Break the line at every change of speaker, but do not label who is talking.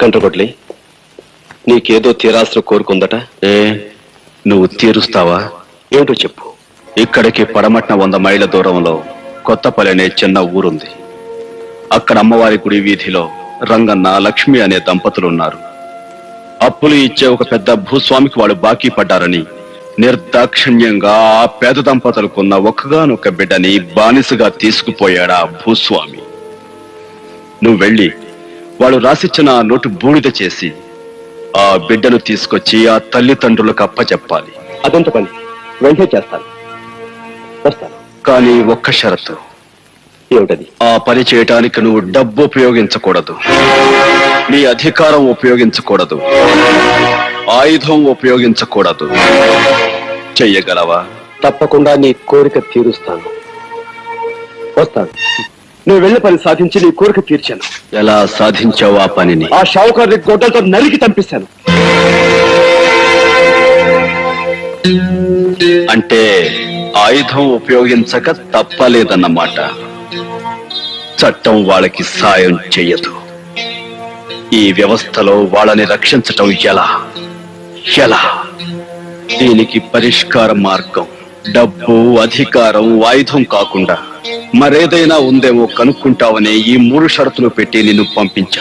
కంట్రగొడ్లి నీకేదో తీరాల్సిన కోరుకుందట
ఏ నువ్వు తీరుస్తావా?
ఏమిటో చెప్పు.
ఇక్కడికి పడమట్న వంద మైళ్ళ దూరంలో కొత్తపల్లి అనే చిన్న ఊరుంది. అక్కడ అమ్మవారి గుడి వీధిలో రంగన్న లక్ష్మి అనే దంపతులు ఉన్నారు అప్పులు ఇచ్చే ఒక పెద్ద భూస్వామికి వాళ్ళు బాకీ పడ్డారని నిర్దాక్షిణ్యంగా ఆ పేద దంపతులకున్న ఒక్కగానొక్క బిడ్డని బానిసగా తీసుకుపోయాడు భూస్వామి. నువ్వు వెళ్ళి వాళ్ళు రాసిచ్చిన నోటు బూడిద చేసి ఆ బిడ్డను తీసుకొచ్చి ఆ తల్లిదండ్రులకు అప్పచెప్పాలి
అదెంత పని. వెంటనే చేస్తాను. వస్తాను.
కానీ ఒక్క షరతు.
ఏమిటది?
ఆ పని చేయటానికి నువ్వు డబ్బు ఉపయోగించకూడదు. నీ అధికారం ఉపయోగించకూడదు. ఆయుధం ఉపయోగించకూడదు. చెయ్యగలవా?
తప్పకుండా నీ కోరిక తీరుస్తాను. వస్తాను. నువ్వు వెళ్ళి పని సాధించి నీ కోరిక తీర్చాను.
ఎలా సాధించావు ఆ పనిని?
ఆ షావుకారుని గొడ్డలతో నరికి చంపేశాను.
అంటే ఆయుధం ఉపయోగించక తప్పలేదన్నమాట. చట్టం వాళ్ళకి సాయం చెయ్యదు. ఈ వ్యవస్థలో వాళ్ళని రక్షించటం ఎలా? ఎలా? దీనికి పరిష్కార మార్గం డబ్బు అధికారం ఆయుధం కాకుండా. మరేదైనా ఉందేమో కనుక్కుంటావనే ఈ మూడు షరతులు పెట్టి నిన్ను పంపించా.